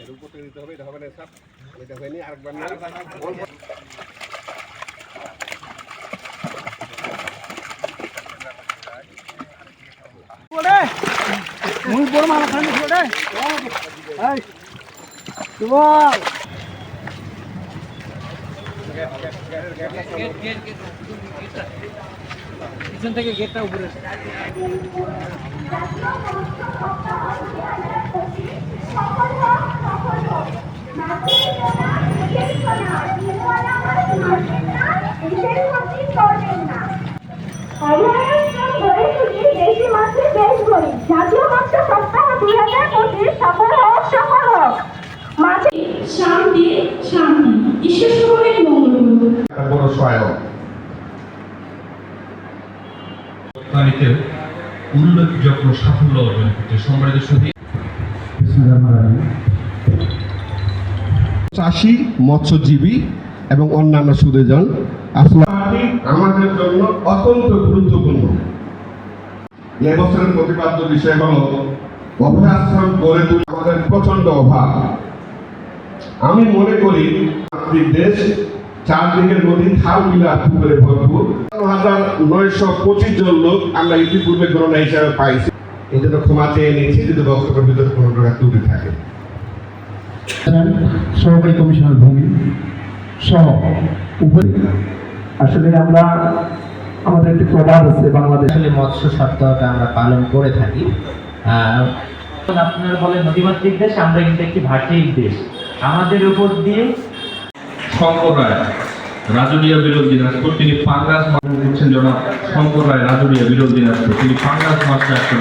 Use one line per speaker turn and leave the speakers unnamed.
এর উপরে দিতে হবে এটা হবে না স্যার এটা হয়নি আরেকবার না
muy por mala খানি ছোড়ে এই চল পিছন থেকে গেটটা উপরে
মাঝে
শান্তি শান্তি। ঈশ্বর সকলের মঙ্গল করুন।
বড় সহায়ক।
রপ্তানিতে উল্লেখযোগ্য সাফল্য অর্জন করছে সম্মানিত সুধী
চাষি মৎস্যজীবী এবং অন্যান্য সুদেজন আসলে আমাদের জন্য অত্যন্ত গুরুত্বপূর্ণ। এ বছরের প্রতিপাদ্য বিষয় হল অভয়াশ্রম গড়ে তুলে আমাদের প্রচণ্ড অভাব। আমি মনে করি দেশ চারদিকে নদী বিলা পুকুরে ভরপুর। হাজার নয়শো পঁচিশ জন লোক আমরা ইতিপূর্বে গণনা হিসাবে পাইছি। এই জন্য ক্ষমা চেয়ে নিচ্ছি যদি বক্তব্যের ভিতরে কোনো প্রকার ত্রুটি থাকে।
সহকারী কমিশনার ভূমি সহ উপরে। আসলে আমরা আমাদের একটি প্রবাদ আছে বাংলাদেশ।
মৎস্য সপ্তাহটা আমরা পালন করে থাকি। আহ, আপনারা বলেন নদীমাতৃক দেশ আমরা কিন্তু একটি ভাষিক দেশ। আমাদের উপর দিয়ে
শঙ্কর রায় রাজনীয় বিরোধ দিনাজপুর, তিনি পাঙ্গাস মাস্টার দিচ্ছেন জনাব শঙ্কর রায় রাজনীয় বিরোধ দিনাজপুর, তিনি পাঙ্গাস মাস্টার।